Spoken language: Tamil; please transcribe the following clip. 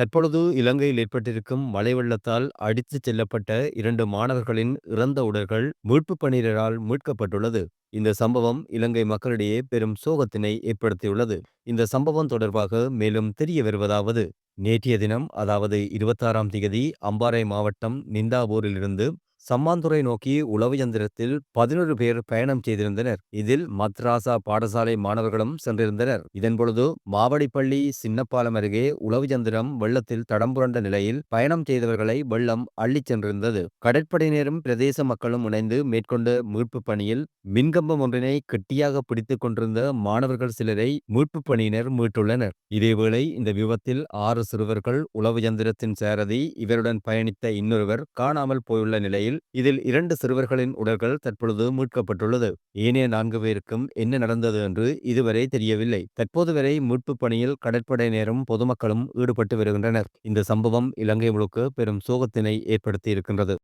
தற்பொழுது இலங்கையில் ஏற்பட்டிருக்கும் மழை வெள்ளத்தால் அடித்துச் செல்லப்பட்ட இரண்டு மாணவர்களின் இறந்த உடல்கள் மீட்புப் பணியினரால் மீட்கப்பட்டுள்ளது. இந்த சம்பவம் இலங்கை மக்களிடையே பெரும் சோகத்தினை ஏற்படுத்தியுள்ளது. இந்த சம்பவம் தொடர்பாக மேலும் தெரிய வருவதாவது நேற்றைய தினம் அதாவது இருபத்தாறாம் திகதி அம்பாறை மாவட்டம் நிந்தாவூரிலிருந்து சம்மாந்துறை நோக்கி உளவு எந்திரத்தில் பதினொரு பேர் பயணம் செய்திருந்தனர். இதில் மத்ராசா பாடசாலை மாணவர்களும் சென்றிருந்தனர். இதன்பொழுது மாவடிப்பள்ளி சின்னப்பாலம் அருகே உளவு எந்திரம் வெள்ளத்தில் தடம் புரண்ட நிலையில் பயணம் செய்தவர்களை வெள்ளம் அள்ளிச் சென்றிருந்தது. கடற்படையினரும் பிரதேச மக்களும் இணைந்து மேற்கொண்ட மீட்பு பணியில் மின்கம்பம் ஒன்றினை கெட்டியாக பிடித்துக் கொண்டிருந்த மாணவர்கள் சிலரை மீட்பு பணியினர் மீட்டுள்ளனர். இதேவேளை இந்த விபத்தில் ஆறு சிறுவர்கள் உளவு எந்திரத்தின் சாரதி இவருடன் பயணித்த இன்னொருவர் காணாமல் போயுள்ள நிலையில் இதில் இரண்டு சிறுவர்களின் உடல்கள் தற்பொழுது மீட்கப்பட்டுள்ளது. ஏனைய நான்கு பேருக்கும் என்ன நடந்தது என்று இதுவரை தெரியவில்லை. தற்போது வரை மீட்பு பணியில் கடற்படையினரும் பொதுமக்களும் ஈடுபட்டு வருகின்றனர். இந்த சம்பவம் இலங்கை முழுக்க பெரும் சோகத்தினை ஏற்படுத்தி இருக்கின்றது.